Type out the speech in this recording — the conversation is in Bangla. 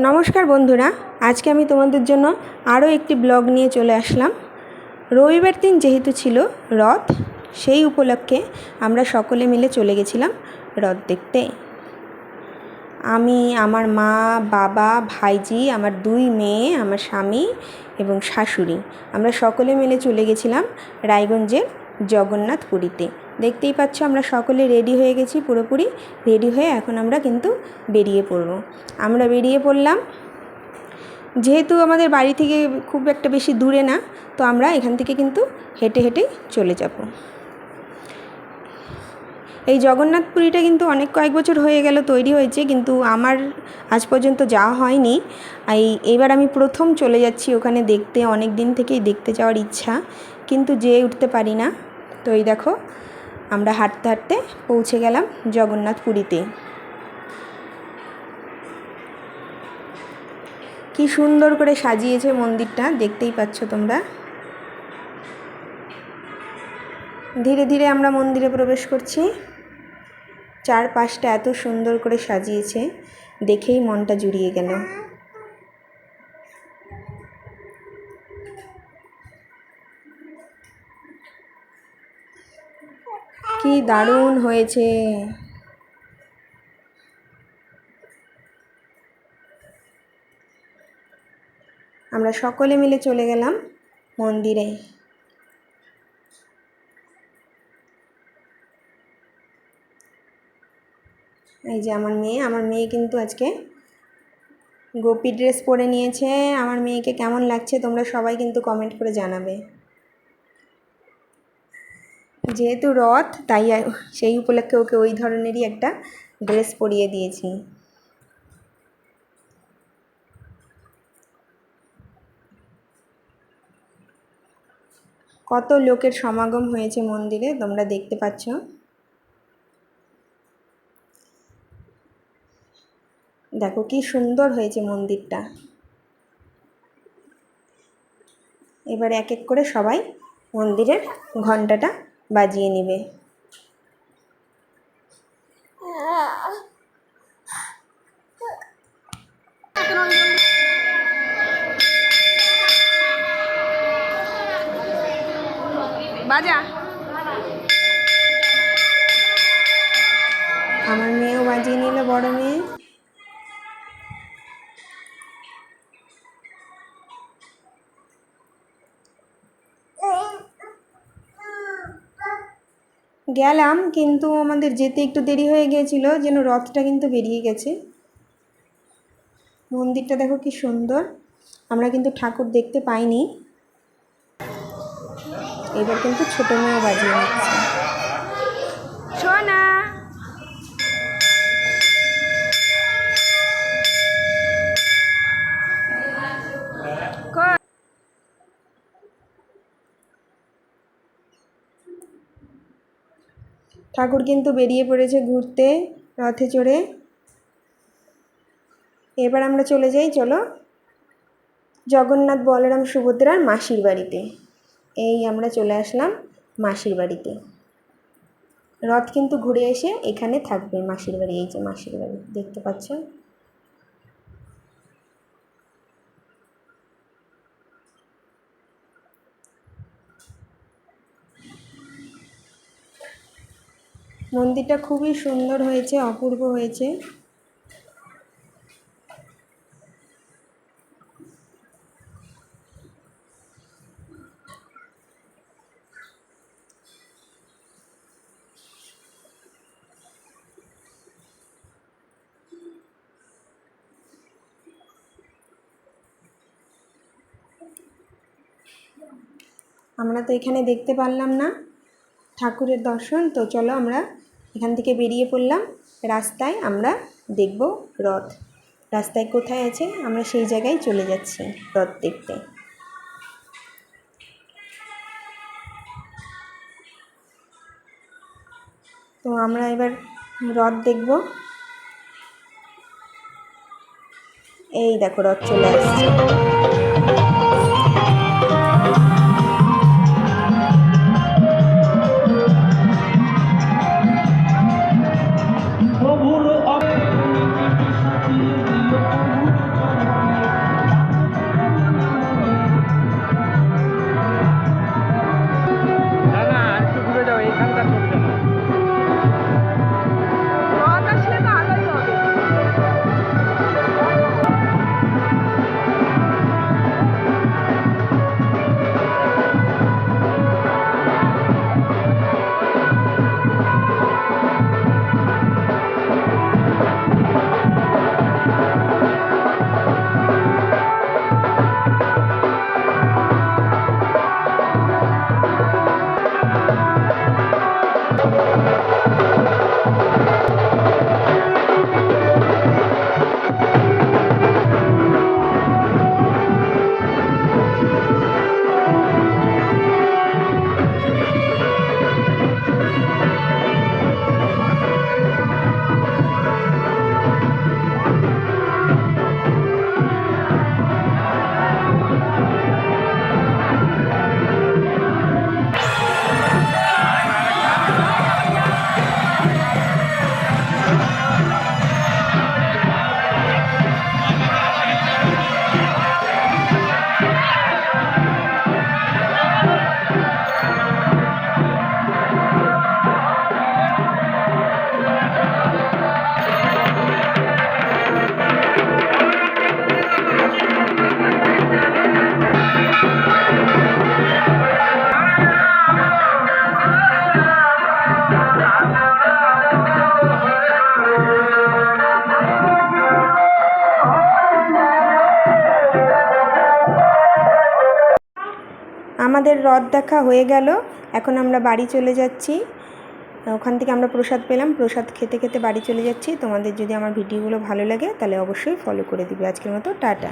নমস্কার বন্ধুরা, আজকে আমি তোমাদের জন্য আরও একটি ব্লগ নিয়ে চলে আসলাম। রবিবার দিন যেহেতু ছিল রথ, সেই উপলক্ষে আমরা সকলে মিলে চলে গেছিলাম রথ দেখতে। আমি, আমার মা, বাবা, ভাইজি, আমার দুই মেয়ে, আমার স্বামী এবং শাশুড়ি, আমরা সকলে মিলে চলে গেছিলাম রায়গঞ্জের জগন্নাথ পুরীতে দেখতেই পাচ্ছ আমরা সকলে রেডি হয়ে গেছি পুরোপুরি। রেডি হয়ে এখন আমরা কিন্তু বেরিয়ে পড়ব। আমরা বেরিয়ে পড়লাম। যেহেতু আমাদের বাড়ি থেকে খুব একটা বেশি দূরে না, তো আমরা এখান থেকে কিন্তু হেঁটে হেঁটেই চলে যাব। এই জগন্নাথ পুরীটা কিন্তু অনেক কয়েক বছর হয়ে গেল তৈরি হয়েছে, কিন্তু আমার আজ পর্যন্ত যাওয়া হয়নি। এই, এবার আমি প্রথম চলে যাচ্ছি ওখানে দেখতে, অনেক দিন থেকেই দেখতে যাওয়ার ইচ্ছা। কিন্তু যেয়ে উঠতে পারি না। তো এই দেখো, আমরা হাঁটতে হাঁটতে পৌঁছে গেলাম জগন্নাথ পুরীতে। কি সুন্দর করে সাজিয়েছে মন্দিরটা, দেখতেই পাচ্ছ তোমরা। ধীরে ধীরে আমরা মন্দিরে প্রবেশ করছি। চারপাশটা এত সুন্দর করে সাজিয়েছে, দেখেই মনটা জুড়িয়ে গেল। কি দারুণ হয়েছে। আমরা সকলে মিলে চলে গেলাম মন্দিরে। এই যে আমার মেয়ে আমার মেয়ে কিন্তু আজকে গোপী ড্রেস পরে নিয়েছে। আমার মেয়েকে কেমন লাগছে তোমরা সবাই কিন্তু কমেন্ট করে জানাবে। যেহেতু রথ, তাই সেই উপলক্ষে ওকে ওই ধরনেরই একটা ড্রেস পরিয়ে দিয়েছি। কত লোকের সমাগম হয়েছে মন্দিরে, তোমরা দেখতে পাচ্ছ। দেখো কি সুন্দর হয়েছে মন্দিরটা। এবার এক এক করে সবাই মন্দিরের ঘন্টাটা বাজিয়ে নেবে। বাজা। আমার মেয়েও বাজিয়ে নিল বড় মেয়ে। গেলাম, কিন্তু আমাদের যেতে একটু দেরি হয়ে গিয়েছিল, যেন রথটা কিন্তু বেরিয়ে গেছে। মন্দিরটা দেখো কি সুন্দর, আমরা কিন্তু ঠাকুর দেখতে পাইনি। এবার কিন্তু ছোটো মেয়ে বাজিয়ে সোনা! ঠাকুর কিন্তু বেরিয়ে পড়েছে ঘুরতে, রথে চড়ে। এবার আমরা চলে যাই, চলো। জগন্নাথ বলরাম সুভদ্রার মাসির বাড়িতে। এই আমরা চলে আসলাম মাসির বাড়িতে। রথ কিন্তু ঘুরে এসে এখানে থাকবে মাসির বাড়ি, এই যে মাসির বাড়ি, দেখতে পাচ্ছ? মন্দিরটা খুবই সুন্দর হয়েছে অপূর্ব হয়েছে। আমরা তো এখানে দেখতে পারলাম না। ঠাকুরের দর্শন। তো চলো আমরা এখান থেকে বেরিয়ে পড়লাম। রাস্তায় আমরা দেখব রথ। রাস্তায় কোথায় আছে? আমরা সেই জায়গায় চলে যাচ্ছি রথ দেখতে। তো আমরা এবার রথ দেখব। এই দেখো রথ চলে আসছে। আমাদের রথ দেখা হয়ে গেল। এখন আমরা বাড়ি চলে যাচ্ছি। ওখান থেকে আমরা প্রসাদ পেলাম। প্রসাদ খেতে খেতে বাড়ি চলে যাচ্ছি। তোমাদের যদি আমার ভিডিওগুলো ভালো লাগে তাহলে অবশ্যই ফলো করে দিবে। আজকের মতো টাটা।